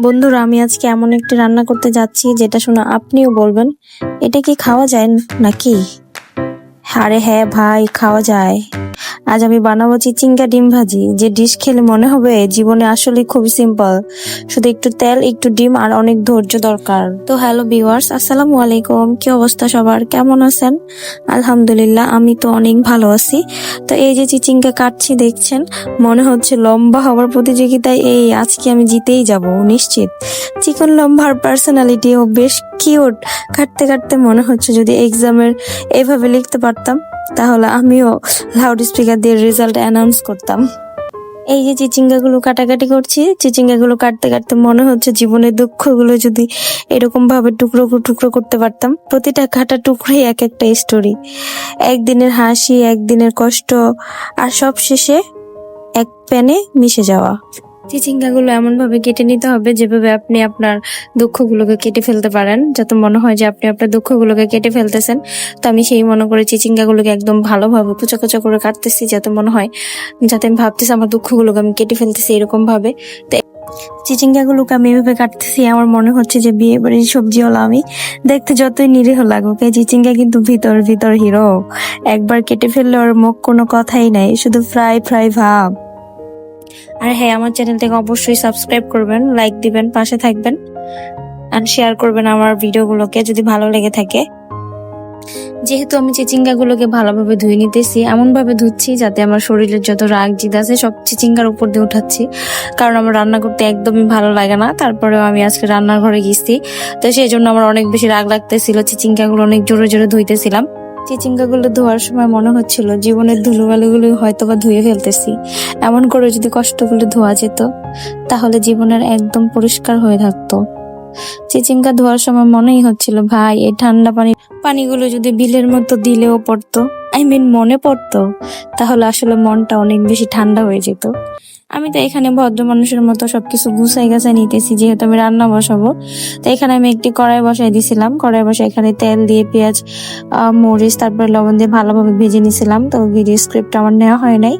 বন্ধুরা, আমি আজকে এমন একটি রান্না করতে যাচ্ছি যেটা শুনে আপনিও বলবেন, এটা কি খাওয়া যায় নাকি? আরে হ্যাঁ ভাই, খাওয়া যায়। আজ আমি বানাবো চিচিঙ্গা ডিম ভাজি। যে ডিশ খেলে মনে হবে জীবনে আসলে খুবই সিম্পল শুধু একটু তেল, একটু ডিম আর অনেক ধৈর্য দরকার। তো হ্যালো ভিউয়ার্স আসসালামু আলাইকুম। কি অবস্থা সবার? কেমন আছেন? আলহামদুলিল্লাহ, আমি তো অনেক ভালো আছি। তো এই যে চিচিঙ্গা কাটছি, দেখছেন? মনে হচ্ছে লম্বা হওয়ার প্রতিযোগিতায় এই আজকে আমি জিতেই যাব, নিশ্চিত। চিকন লম্বার পার্সোনালিটি ও বেশ কিউট কাটতে কাটতে মনে হচ্ছে যদি এক্সামের এভাবে লিখতে পারতাম, তাহলে আমিও লাউড স্পিকার দিয়ে রেজাল্ট অ্যানাউন্স করতাম। এই যে চিচিঙ্গাগুলো কাটাকাটি করছি, চিচিঙ্গাগুলো কাটতে কাটতে মনে হচ্ছে জীবনের দুঃখগুলো যদি এরকম ভাবে টুকরো টুকরো করতে পারতাম। প্রতিটা কাটা টুকরোই এক একটা স্টোরি একদিনের হাসি, একদিনের কষ্ট, আর সব শেষে এক প্যানে মিশে যাওয়া। চিচিঙ্গাগুলো এমন ভাবে কেটে নিতে হবে যেভাবে আপনি আপনার দুঃখগুলোকে কেটে ফেলতে পারেন। যাতে মনে হয় যে আপনি আপনার দুঃখগুলোকে কেটে ফেলতেছেন। তো আমি সেই মনে করে চিচিঙ্গাগুলোকে একদম ভালোভাবে কুচা কুচা করে কাটতেছি যাতে মনে হয়, যাতে আমি ভাবতেছি আমার দুঃখগুলোকে আমি কেটে ফেলতেছি এরকম ভাবে তো চিচিঙ্গাগুলোকে আমি এভাবে কাটতেছি, আমার মনে হচ্ছে যে বিয়ে বাড়ির সবজি হলো আমি। দেখতে যতই নিরীহ লাগুক, এই চিচিঙ্গা কিন্তু ভিতর ভিতর হিরো। একবার কেটে ফেললে ওর মুখ কোনো কথাই নাই, শুধু ফ্রাই ফ্রাই ভাব। আর হ্যাঁ আমার চ্যানেলটাকে অবশ্যই সাবস্ক্রাইব করবেন লাইক দিবেন, পাশে থাকবেন আর শেয়ার করবেন আমার ভিডিওগুলোকে যদি ভালো লেগে থাকে। যেহেতু আমি চিচিঙ্গাগুলোকে ভালোভাবে ধুয়ে নিতেছি, এমনভাবে ধুচ্ছি যাতে আমার শরীরের যত রাগ জিদ আছে, সব চিচিঙ্গার উপর দিয়ে উঠাচ্ছি। কারণ আমার রান্না করতে একদমই ভালো লাগে না, তারপরেও আমি আজকে রান্নার ঘরে গেছি। তো সেই জন্য আমার অনেক বেশি রাগ লাগতেছিল, চিচিঙ্গাগুলো অনেক জোরে জোরে ধুইতেছিলাম। চিচিঙ্গাগুলো ধোয়ার সময় মনে হচ্ছিল জীবনের ধুলোবালুগুলো হয়তো বা ধুয়ে ফেলতেছি। এমন করে যদি কষ্টগুলো ধোয়া যেত, তাহলে জীবনের একদম পরিষ্কার হয়ে থাকতো। চিচিঙ্গা ধোয়ার সময় মনেই হচ্ছিল, ভাই, এই ঠান্ডা পানি পানিগুলো যদি বিলের মতো দিলেও পড়তো আই মিন মনে পড়তো, তাহলে আসলে মনটা অনেক বেশি ঠান্ডা হয়ে যেত। আমি তো এখানে ভদ্র মানুষের মতো সবকিছু গুছাই গাছাই নিতেছি, যেহেতু আমি রান্না বসাবো। তো এখানে আমি একটি কড়াই বসাই দিছিলাম। কড়াই বসাই এখানে তেল দিয়ে পেঁয়াজ মরিচ, তারপরে লবণ দিয়ে ভালোভাবে ভেজে নিছিলাম। তো ভিডিও স্ক্রিপ্ট আমার নেওয়া হয় নাই।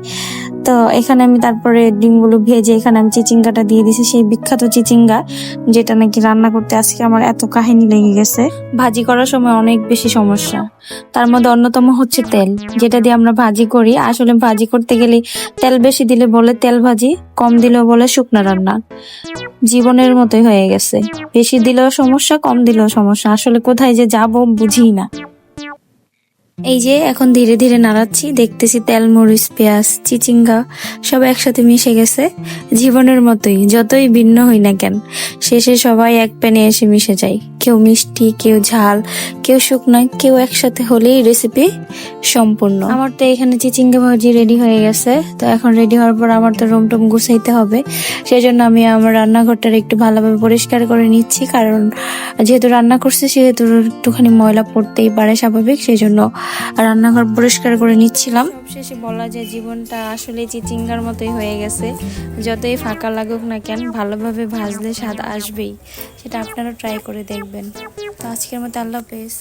তো এখানে আমি তারপরে ডিমগুলো ভেজে এখানে আমি চিচিঙ্গাটা দিয়ে দিছি সেই বিখ্যাত চিচিঙ্গা, যেটা নাকি রান্না করতে আজকে আমার এত কাহিনী লেগে গেছে। ভাজি করার সময় অনেক বেশি সমস্যা। তার মধ্যে অন্যতম হচ্ছে তেল, যেটা দিয়ে আমরা ভাজি করি। আসলে ভাজি করতে গেলে তেল বেশি দিলে বলে তেল ভাজি, কম দিলেও বলে শুকনা রান্না। জীবনের মতোই হয়ে গেছে। বেশি দিলেও সমস্যা, কম দিলেও সমস্যা। আসলে কোথায় যে যাব বুঝি না। এই যে, এখন ধীরে ধীরে নাড়াচ্ছি, দেখতেছি তেল, মরিচ, পেঁয়াজ, চিচিঙ্গা, সব একসাথে মিশে গেছে। জীবনের মতোই, যতই ভিন্ন হই না কেন, শেষে সবাই এক প্যানে এসে মিশে যায়। কেউ মিষ্টি কেউ ঝাল কেউ শুকনা কেউ একসাথে হলেই রেসিপি সম্পূর্ণ। আমার তো এখানে চিচিঙ্গা ভাজি রেডি হয়ে গেছে। তো এখন রেডি হওয়ার পর আমার তো রুম টুম গুছাইতে হবে। সেই জন্য আমি আমার রান্নাঘরটার একটু ভালোভাবে পরিষ্কার করে নিচ্ছি। কারণ যেহেতু রান্না করছে সেহেতু একটুখানি ময়লা পড়তেই পারে স্বাভাবিক। সেই জন্য রান্নাঘর পরিষ্কার করে নিচ্ছিলাম। সবশেষে বলা যায় জীবনটা আসলে চিচিঙ্গার মতোই হয়ে গেছে। যতই ফাঁকা লাগুক না কেন ভালোভাবে ভাজলে স্বাদ আসবেই। সেটা আপনারা ট্রাই করে দেখবেন। তো আজকের মতো আল্লাহ হাফেজ।